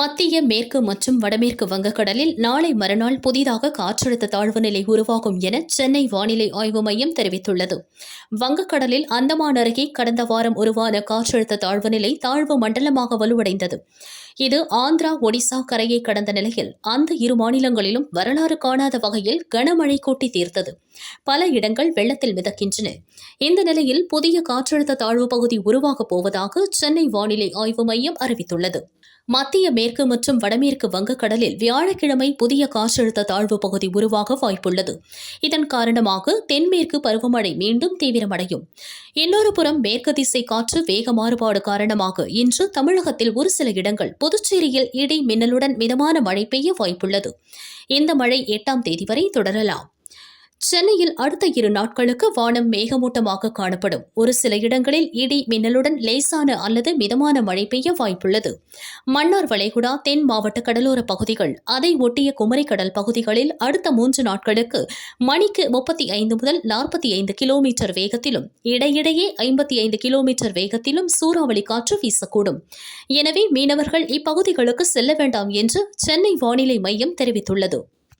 மத்திய மேற்கு மற்றும் வடமேற்கு வங்கக்கடலில் நாளை மறுநாள் புதிதாக காற்றழுத்த தாழ்வு நிலை உருவாகும் என சென்னை வானிலை ஆய்வு மையம் தெரிவித்துள்ளது. வங்கக்கடலில் அந்தமான் அருகே கடந்த வாரம் உருவான காற்றழுத்த தாழ்வு நிலை தாழ்வு மண்டலமாக வலுவடைந்தது. இது ஆந்திரா ஒடிசா கரையை கடந்த நிலையில் அந்த இரு மாநிலங்களிலும் வரலாறு காணாத வகையில் கனமழை கொட்டி தீர்த்தது. பல இடங்கள் வெள்ளத்தில் மிதக்கின்றன. இந்த நிலையில் புதிய காற்றழுத்த தாழ்வு பகுதி உருவாகப் போவதாக சென்னை வானிலை ஆய்வு மையம் அறிவித்துள்ளது. மத்திய மேற்கு மற்றும் வடமேற்கு வங்கக்கடலில் வியாழக்கிழமை புதிய காற்றழுத்த தாழ்வு பகுதி உருவாக வாய்ப்புள்ளது. இதன் காரணமாக தென்மேற்கு பருவமழை மீண்டும் தீவிரமடையும். இன்னொரு புறம் மேற்கு திசை காற்று வேக மாறுபாடு காரணமாக இன்று தமிழகத்தில் ஒரு சில இடங்கள் புதுச்சேரியில் இடி மின்னலுடன் மிதமான மழை பெய்ய வாய்ப்புள்ளது. இந்த மழை எட்டாம் தேதி வரை தொடரலாம். சென்னையில் அடுத்த இரு நாட்களுக்கு வானம் மேகமூட்டமாக காணப்படும். ஒரு சில இடங்களில் இடி மின்னலுடன் லேசான அல்லது மிதமான மழை பெய்ய வாய்ப்புள்ளது. மன்னார் வளைகுடா தென் மாவட்ட கடலோர பகுதிகள் அதை ஒட்டிய குமரிக்கடல் பகுதிகளில் அடுத்த மூன்று நாட்களுக்கு மணிக்கு முப்பத்தி ஐந்து முதல் நாற்பத்தி ஐந்து கிலோமீட்டர் வேகத்திலும் இடையிடையே ஐம்பத்தி ஐந்து கிலோமீட்டர் வேகத்திலும் சூறாவளி காற்று வீசக்கூடும். எனவே மீனவர்கள் இப்பகுதிகளுக்கு செல்ல வேண்டாம் என்று சென்னை வானிலை மையம் தெரிவித்துள்ளது.